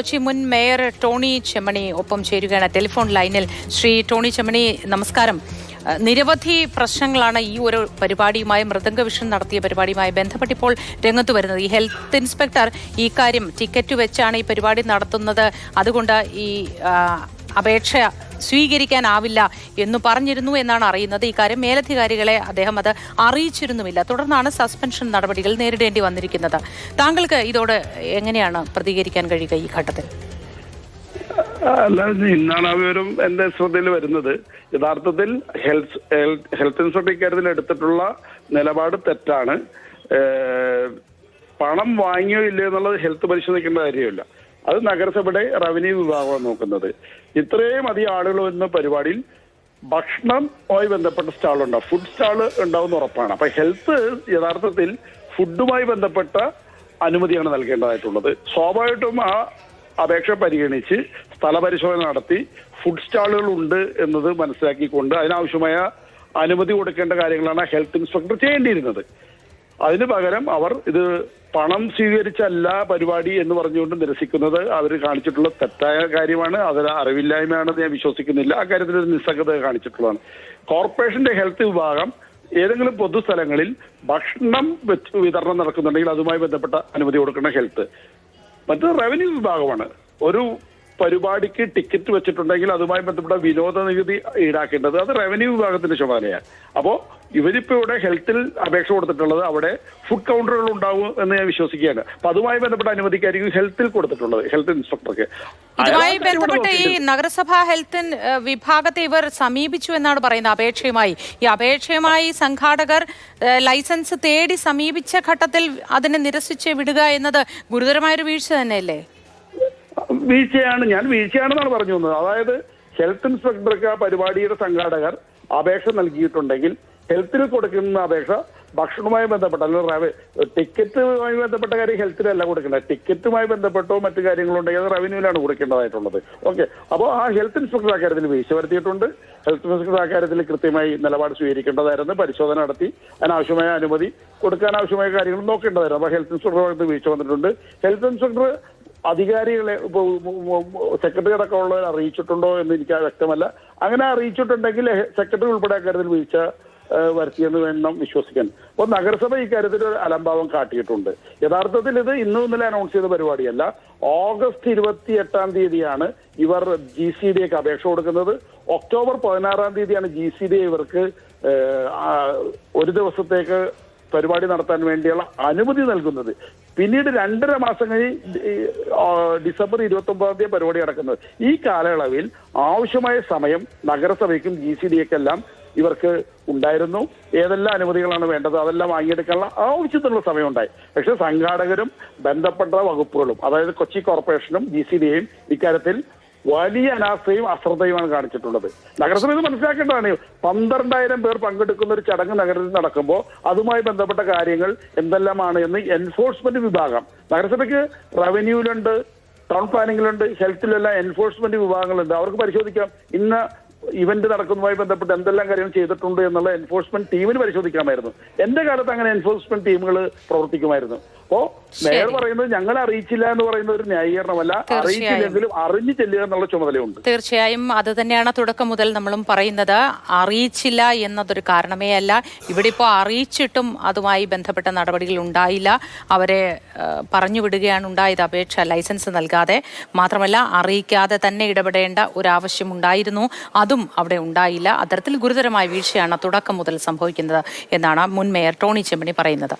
കൊച്ചി മുൻ mayor Tony Chammany ഒപ്പം ചേരുകയാണ് ടെലിഫോൺ ലൈനിൽ. ശ്രീ ടോണി ചെമ്മണി നമസ്കാരം. നിരവധി പ്രശ്നങ്ങളാണ് ഈ ഒരു പരിപാടിയുമായി മൃദംഗ വിഷൻ നടത്തിയ പരിപാടിയുമായി ബന്ധപ്പെട്ട് ഇപ്പോൾ രംഗത്ത് വരുന്നത്. ഈ ഹെൽത്ത് ഇൻസ്പെക്ടർ ഈ കാര്യം ടിക്കറ്റ് വെച്ചാണ് ഈ പരിപാടി നടത്തുന്നത്. അതുകൊണ്ട് ഈ അപേക്ഷ സ്വീകരിക്കാനാവില്ല എന്ന് പറഞ്ഞിരുന്നു എന്നാണ് അറിയുന്നത്. ഇക്കാര്യം മേലധികാരികളെ അദ്ദേഹം അത് അറിയിച്ചിരുന്നുമില്ല. തുടർന്നാണ് സസ്പെൻഷൻ നടപടികൾ നേരിടേണ്ടി വന്നിരിക്കുന്നത്. താങ്കൾക്ക് ഇതോട് എങ്ങനെയാണ് പ്രതികരിക്കാൻ കഴിയുക ഈ ഘട്ടത്തിൽ? അല്ല ഇന്നാണ് ആ വിവരം എന്റെ ശ്രദ്ധയിൽ വരുന്നത്. യഥാർത്ഥത്തിൽ ഹെൽത്ത് ഹെൽത്ത് ഇൻഷുറൻസ് ഇക്കാര്യത്തിൽ എടുത്തിട്ടുള്ള നിലപാട് തെറ്റാണ്. പണം വാങ്ങിയോ ഇല്ലയോ എന്നുള്ളത് ഹെൽത്ത് പരിശോധിക്കേണ്ട കാര്യമില്ല. അത് നഗരസഭയുടെ റവന്യൂ വിഭാഗമാണ് നോക്കുന്നത്. ഇത്രയും അധികം ആളുകൾ വരുന്ന പരിപാടിയിൽ ഭക്ഷണവുമായി ബന്ധപ്പെട്ട സ്റ്റാൾ ഉണ്ടാവും. ഫുഡ് സ്റ്റാൾ ഉണ്ടാവും ഉറപ്പാണ്. അപ്പൊ ഹെൽത്ത് യഥാർത്ഥത്തിൽ ഫുഡുമായി ബന്ധപ്പെട്ട അനുമതിയാണ് നൽകേണ്ടതായിട്ടുള്ളത്. സ്വാഭാവികമായിട്ടും ആ അപേക്ഷ പരിഗണിച്ച് സ്ഥലപരിശോധന നടത്തി ഫുഡ് സ്റ്റാളുകൾ ഉണ്ട് എന്നത് മനസ്സിലാക്കിക്കൊണ്ട് അതിനാവശ്യമായ അനുമതി കൊടുക്കേണ്ട കാര്യങ്ങളാണ് ഹെൽത്ത് ഇൻസ്പെക്ടർ ചെയ്യേണ്ടിയിരുന്നത്. അതിന് പകരം അവർ ഇത് പണം സ്വീകരിച്ചല്ല പരിപാടി എന്ന് പറഞ്ഞുകൊണ്ട് നിരസിക്കുന്നത് അവർ കാണിച്ചിട്ടുള്ള തെറ്റായ കാര്യമാണ്. അത് അറിവില്ലായ്മയാണെന്ന് ഞാൻ വിശ്വസിക്കുന്നില്ല. ആ കാര്യത്തിൽ ഒരു നിസ്സംഗത കാണിച്ചിട്ടുള്ളതാണ്. കോർപ്പറേഷന്റെ ഹെൽത്ത് വിഭാഗം ഏതെങ്കിലും പൊതുസ്ഥലങ്ങളിൽ ഭക്ഷണം വെച്ച് വിതരണം നടക്കുന്നുണ്ടെങ്കിൽ അതുമായി ബന്ധപ്പെട്ട അനുമതി കൊടുക്കുന്ന ഹെൽത്ത്. മറ്റത് റവന്യൂ വിഭാഗമാണ്. ഒരു പരിപാടിക്ക് ടിക്കറ്റ് വെച്ചിട്ടുണ്ടെങ്കിൽ അതുമായി ബന്ധപ്പെട്ട വിനോദ നികുതി ഈടാക്കേണ്ടത് അത് റവന്യൂ വിഭാഗത്തിന്റെ ചുമതലയാണ് അപ്പോ ഇവരിപ്പോ ഇവിടെ ഹെൽത്തിൽ അപേക്ഷ കൊടുത്തിട്ടുള്ളത് അവിടെ ഫുഡ് കൗണ്ടറുകൾ ഉണ്ടാവും എന്ന് ഞാൻ വിശ്വസിക്കുകയാണ്. അപ്പൊ അതുമായി ബന്ധപ്പെട്ട അനുമതിക്കായിരിക്കും ഹെൽത്തിൽ കൊടുത്തിട്ടുള്ളത് ഹെൽത്ത് ഇൻസ്പെക്ടർക്ക് ഇതുമായി ബന്ധപ്പെട്ട ഈ. നഗരസഭാ ഹെൽത്ത് വിഭാഗത്തെ ഇവർ സമീപിച്ചു എന്നാണ് പറയുന്നത് അപേക്ഷയുമായി. ഈ അപേക്ഷയുമായി സംഘാടകർ ലൈസൻസ് തേടി സമീപിച്ച ഘട്ടത്തിൽ അതിനെ നിരസിച്ച് വിടുക എന്നത് ഗുരുതരമായൊരു വീഴ്ച തന്നെയല്ലേ? വീഴ്ചയാണ്. ഞാൻ വീഴ്ചയാണെന്നാണ് പറഞ്ഞു വന്നത് അതായത് ഹെൽത്ത് ഇൻസ്പെക്ടർക്ക് ആ പരിപാടിയുടെ സംഘാടകർ അപേക്ഷ നൽകിയിട്ടുണ്ടെങ്കിൽ ഹെൽത്തിൽ കൊടുക്കുന്ന അപേക്ഷ ഭക്ഷണവുമായി ബന്ധപ്പെട്ട അല്ലെങ്കിൽ ടിക്കറ്റുമായി ബന്ധപ്പെട്ട കാര്യം ഹെൽത്തിലല്ല കൊടുക്കേണ്ടത്. ടിക്കറ്റുമായി ബന്ധപ്പെട്ടോ മറ്റു കാര്യങ്ങളുണ്ടെങ്കിൽ അത് റവന്യൂവിലാണ് കൊടുക്കേണ്ടതായിട്ടുള്ളത്. ഓക്കെ അപ്പോൾ ആ ഹെൽത്ത് ഇൻസ്പെക്ടർ അക്കാര്യത്തിൽ വീഴ്ച വരുത്തിയിട്ടുണ്ട്. ഹെൽത്ത് ഇൻസ്പെക്ടർ അക്കാര്യത്തിൽ കൃത്യമായി നിലപാട് സ്വീകരിക്കേണ്ടതായിരുന്നു. പരിശോധന നടത്തി. അതിനാവശ്യമായ അനുമതി കൊടുക്കാൻ ആവശ്യമായ കാര്യങ്ങൾ നോക്കേണ്ടതായിരുന്നു. അപ്പോൾ ഹെൽത്ത് ഇൻസ്പെക്ടർ ഭാഗത്ത് വീഴ്ച വന്നിട്ടുണ്ട്. ഹെൽത്ത് ഇൻസ്പെക്ടർ അധികാരികളെ സെക്രട്ടറി അടക്കമുള്ളവരെ അറിയിച്ചിട്ടുണ്ടോ എന്ന് എനിക്ക് വ്യക്തമല്ല. അങ്ങനെ അറിയിച്ചിട്ടുണ്ടെങ്കിൽ സെക്രട്ടറി ഉൾപ്പെടെ അക്കാര്യത്തിൽ വീഴ്ച വരുത്തിയെന്ന് വേണം വിശ്വസിക്കാൻ. അപ്പോൾ നഗരസഭ ഇക്കാര്യത്തിൽ ഒരു അലംഭാവം കാട്ടിയിട്ടുണ്ട്. യഥാർത്ഥത്തിൽ ഇത് ഇന്നും ഇന്നലെ അനൗൺസ് ചെയ്ത പരിപാടിയല്ല. ഓഗസ്റ്റ് ഇരുപത്തി എട്ടാം തീയതിയാണ് ഇവർ ജി സി ഡിക്ക് അപേക്ഷ കൊടുക്കുന്നത്. ഒക്ടോബർ പതിനാറാം തീയതിയാണ് ജി സി ഡി ഇവർക്ക് ഒരു ദിവസത്തേക്ക് പരിപാടി നടത്താൻ വേണ്ടിയുള്ള അനുമതി നൽകുന്നത്. പിന്നീട് രണ്ടര മാസം കഴിഞ്ഞ് ഡിസംബർ ഇരുപത്തി ഒമ്പതാം തീയതി പരിപാടി നടക്കുന്നത്. ഈ കാലയളവിൽ ആവശ്യമായ സമയം നഗരസഭയ്ക്കും ജി സി ഡിയൊക്കെല്ലാം ഇവർക്ക് ഉണ്ടായിരുന്നു. ഏതെല്ലാം അനുമതികളാണ് വേണ്ടത് അതെല്ലാം വാങ്ങിയെടുക്കാനുള്ള ആവശ്യത്തിനുള്ള സമയം ഉണ്ടായി പക്ഷെ സംഘാടകരും ബന്ധപ്പെട്ട വകുപ്പുകളും അതായത് കൊച്ചി കോർപ്പറേഷനും ജി സി ഡിയും ഇക്കാര്യത്തിൽ വലിയ അനാസ്ഥയും അശ്രദ്ധയുമാണ് കാണിച്ചിട്ടുള്ളത്. നഗരസഭ ഇത് മനസ്സിലാക്കേണ്ടതാണ്. പന്ത്രണ്ടായിരം പേർ പങ്കെടുക്കുന്ന ഒരു ചടങ്ങ് നഗരത്തിൽ നടക്കുമ്പോൾ അതുമായി ബന്ധപ്പെട്ട കാര്യങ്ങൾ എന്തെല്ലാമാണ് എന്ന് എൻഫോഴ്സ്മെന്റ് വിഭാഗം. നഗരസഭയ്ക്ക് റവന്യൂവിലുണ്ട് ടൗൺ പ്ലാനിങ്ങിലുണ്ട് ഹെൽത്തിലെല്ലാം എൻഫോഴ്സ്മെന്റ് വിഭാഗങ്ങളുണ്ട്. അവർക്ക് പരിശോധിക്കാം. ഇന്ന ഇവന്റ് നടക്കുന്നതുമായി ബന്ധപ്പെട്ട് എന്തെല്ലാം കാര്യങ്ങൾ ചെയ്തിട്ടുണ്ട് എന്നുള്ള എൻഫോഴ്സ്മെന്റ് ടീമിന് പരിശോധിക്കാമായിരുന്നു. എന്റെ കാലത്ത് അങ്ങനെ എൻഫോഴ്സ്മെന്റ് ടീമുകൾ പ്രവർത്തിക്കുമായിരുന്നു. അപ്പോ മേയർ പറയുന്നത് ഞങ്ങൾ അറിയിച്ചില്ല എന്ന് പറയുന്ന ഒരു ന്യായീകരണമല്ല. അറിയിച്ചില്ലെങ്കിലും അറിഞ്ഞു ചെല്ലുക എന്നുള്ള ചുമതലയുണ്ട്. തീർച്ചയായും അത് തന്നെയാണ് തുടക്കം മുതൽ നമ്മളും പറയുന്നത്. അറിയിച്ചില്ല എന്നതൊരു കാരണമേ അല്ല. ഇവിടെ ഇപ്പോൾ അറിയിച്ചിട്ടും അതുമായി ബന്ധപ്പെട്ട നടപടികൾ ഉണ്ടായില്ല. അവരെ പറഞ്ഞു വിടുകയാണ് ഉണ്ടായത്. അപേക്ഷ ലൈസൻസ് നൽകാതെ മാത്രമല്ല അറിയിക്കാതെ തന്നെ ഇടപെടേണ്ട ഒരാവശ്യം ഉണ്ടായിരുന്നു. അതും അവിടെ ഉണ്ടായില്ല. അത്തരത്തിൽ ഗുരുതരമായ വീഴ്ചയാണ് തുടക്കം മുതൽ സംഭവിക്കുന്നത് എന്നാണ് മുൻ മേയർ ടോണി ചെമ്മണി പറയുന്നത്.